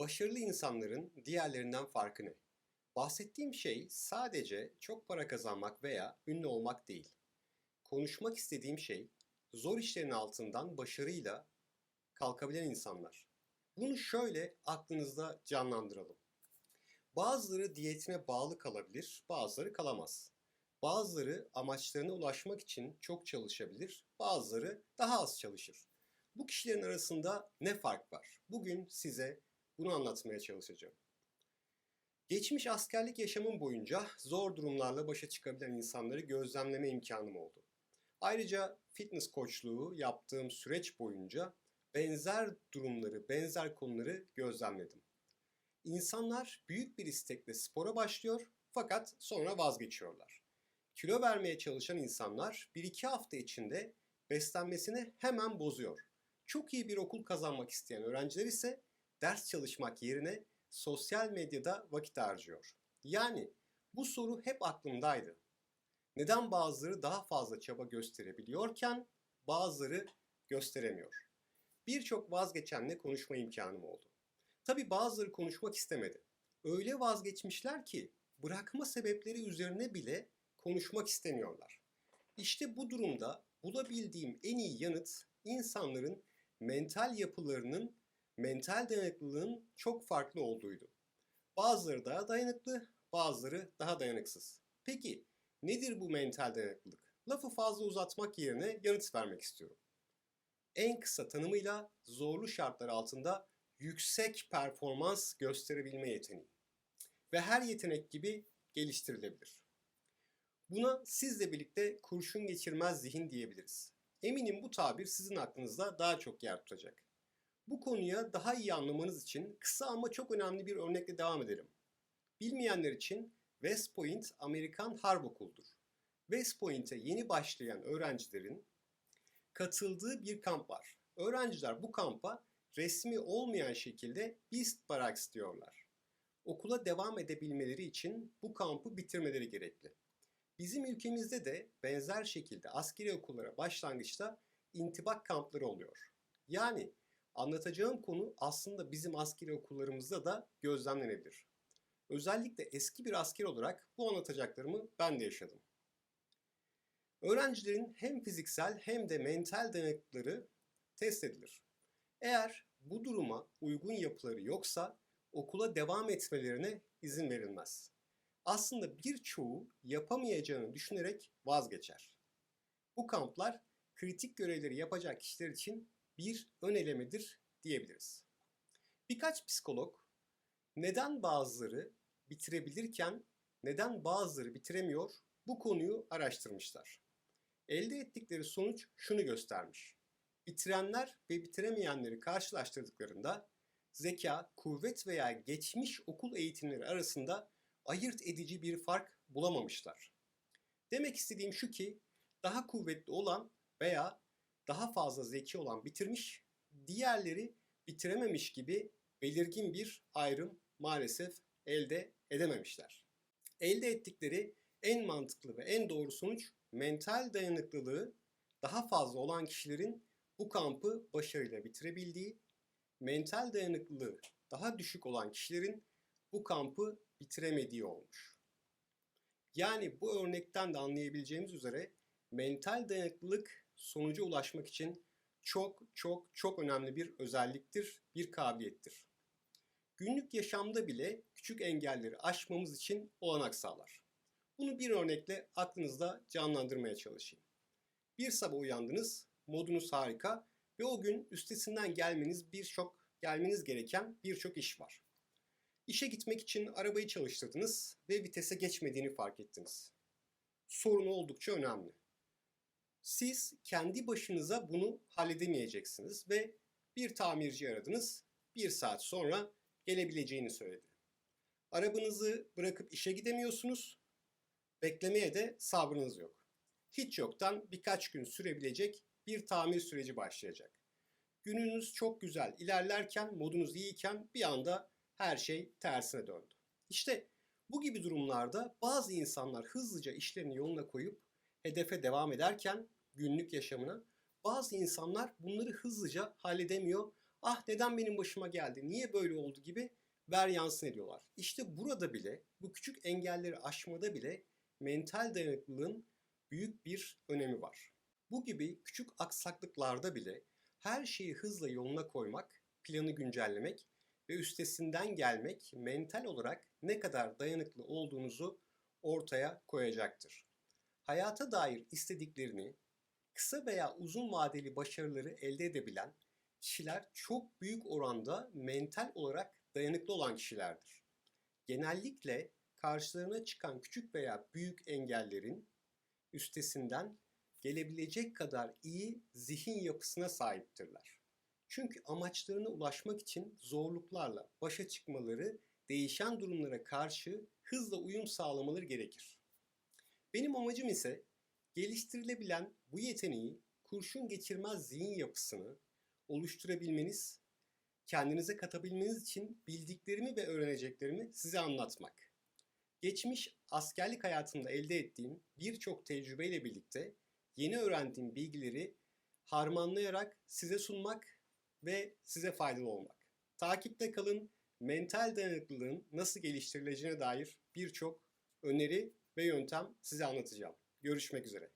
Başarılı insanların diğerlerinden farkı ne? Bahsettiğim şey sadece çok para kazanmak veya ünlü olmak değil. Konuşmak istediğim şey zor işlerin altından başarıyla kalkabilen insanlar. Bunu şöyle aklınızda canlandıralım. Bazıları diyetine bağlı kalabilir, bazıları kalamaz. Bazıları amaçlarına ulaşmak için çok çalışabilir, bazıları daha az çalışır. Bu kişilerin arasında ne fark var? Bugün size bunu anlatmaya çalışacağım. Geçmiş askerlik yaşamım boyunca zor durumlarla başa çıkabilen insanları gözlemleme imkanım oldu. Ayrıca fitness koçluğu yaptığım süreç boyunca benzer durumları, benzer konuları gözlemledim. İnsanlar büyük bir istekle spora başlıyor fakat sonra vazgeçiyorlar. Kilo vermeye çalışan insanlar 1-2 hafta içinde beslenmesini hemen bozuyor. Çok iyi bir okul kazanmak isteyen öğrenciler ise ders çalışmak yerine sosyal medyada vakit harcıyor. Yani bu soru hep aklımdaydı. Neden bazıları daha fazla çaba gösterebiliyorken bazıları gösteremiyor? Birçok vazgeçenle konuşma imkanım oldu. Tabi bazıları konuşmak istemedi. Öyle vazgeçmişler ki bırakma sebepleri üzerine bile konuşmak istemiyorlar. İşte bu durumda bulabildiğim en iyi yanıt insanların mental yapılarının, mental dayanıklılığın çok farklı olduğuydu. Bazıları daha dayanıklı, bazıları daha dayanıksız. Peki nedir bu mental dayanıklılık? Lafı fazla uzatmak yerine yanıt vermek istiyorum. En kısa tanımıyla zorlu şartlar altında yüksek performans gösterebilme yeteneği. Ve her yetenek gibi geliştirilebilir. Buna sizle birlikte kurşun geçirmez zihin diyebiliriz. Eminim bu tabir sizin aklınızda daha çok yer tutacak. Bu konuya daha iyi anlamanız için kısa ama çok önemli bir örnekle devam edelim. Bilmeyenler için West Point Amerikan Harp Okulu'dur. West Point'e yeni başlayan öğrencilerin katıldığı bir kamp var. Öğrenciler bu kampa resmi olmayan şekilde Beast Barracks diyorlar. Okula devam edebilmeleri için bu kampı bitirmeleri gerekli. Bizim ülkemizde de benzer şekilde askeri okullara başlangıçta intibak kampları oluyor. Yani anlatacağım konu aslında bizim askeri okullarımızda da gözlemlenebilir. Özellikle eski bir asker olarak bu anlatacaklarımı ben de yaşadım. Öğrencilerin hem fiziksel hem de mental dayanıklıkları test edilir. Eğer bu duruma uygun yapıları yoksa okula devam etmelerine izin verilmez. Aslında birçoğu yapamayacağını düşünerek vazgeçer. Bu kamplar kritik görevleri yapacak kişiler için bir ön elemedir diyebiliriz. Birkaç psikolog neden bazıları bitirebilirken neden bazıları bitiremiyor bu konuyu araştırmışlar. Elde ettikleri sonuç şunu göstermiş. Bitirenler ve bitiremeyenleri karşılaştırdıklarında zeka, kuvvet veya geçmiş okul eğitimleri arasında ayırt edici bir fark bulamamışlar. Demek istediğim şu ki daha kuvvetli olan veya daha fazla zeki olan bitirmiş, diğerleri bitirememiş gibi belirgin bir ayrım maalesef elde edememişler. Elde ettikleri en mantıklı ve en doğru sonuç mental dayanıklılığı daha fazla olan kişilerin bu kampı başarıyla bitirebildiği, mental dayanıklılığı daha düşük olan kişilerin bu kampı bitiremediği olmuş. Yani bu örnekten de anlayabileceğimiz üzere mental dayanıklılık sonuca ulaşmak için çok çok çok önemli bir özelliktir, bir kabiliyettir. Günlük yaşamda bile küçük engelleri aşmamız için olanak sağlar. Bunu bir örnekle aklınızda canlandırmaya çalışayım. Bir sabah uyandınız, modunuz harika ve o gün üstesinden gelmeniz birçok gelmeniz gereken birçok iş var. İşe gitmek için arabayı çalıştırdınız ve vitese geçmediğini fark ettiniz. Sorun oldukça önemli. Siz kendi başınıza bunu halledemeyeceksiniz ve bir tamirci aradınız. Bir saat sonra gelebileceğini söyledi. Arabanızı bırakıp işe gidemiyorsunuz. Beklemeye de sabrınız yok. Hiç yoktan birkaç gün sürebilecek bir tamir süreci başlayacak. Gününüz çok güzel ilerlerken, modunuz iyiyken bir anda her şey tersine döndü. İşte bu gibi durumlarda bazı insanlar hızlıca işlerini yoluna koyup hedefe devam ederken günlük yaşamına bazı insanlar bunları hızlıca halledemiyor. ah neden benim başıma geldi, niye böyle oldu gibi ver yansın ediyorlar. İşte burada bile, bu küçük engelleri aşmada bile mental dayanıklılığın büyük bir önemi var. Bu gibi küçük aksaklıklarda bile her şeyi hızla yoluna koymak, planı güncellemek ve üstesinden gelmek mental olarak ne kadar dayanıklı olduğunuzu ortaya koyacaktır. Hayata dair istediklerini, kısa veya uzun vadeli başarıları elde edebilen kişiler çok büyük oranda mental olarak dayanıklı olan kişilerdir. Genellikle karşılarına çıkan küçük veya büyük engellerin üstesinden gelebilecek kadar iyi zihin yapısına sahiptirler. Çünkü amaçlarına ulaşmak için zorluklarla başa çıkmaları, değişen durumlara karşı hızla uyum sağlamaları gerekir. Benim amacım ise geliştirilebilen bu yeteneği kurşun geçirmez zihin yapısını oluşturabilmeniz, kendinize katabilmeniz için bildiklerimi ve öğreneceklerimi size anlatmak. Geçmiş askerlik hayatımda elde ettiğim birçok tecrübeyle birlikte yeni öğrendiğim bilgileri harmanlayarak size sunmak ve size faydalı olmak. Takipte kalın, mental dayanıklılığın nasıl geliştirileceğine dair birçok öneri ve yöntem size anlatacağım. Görüşmek üzere.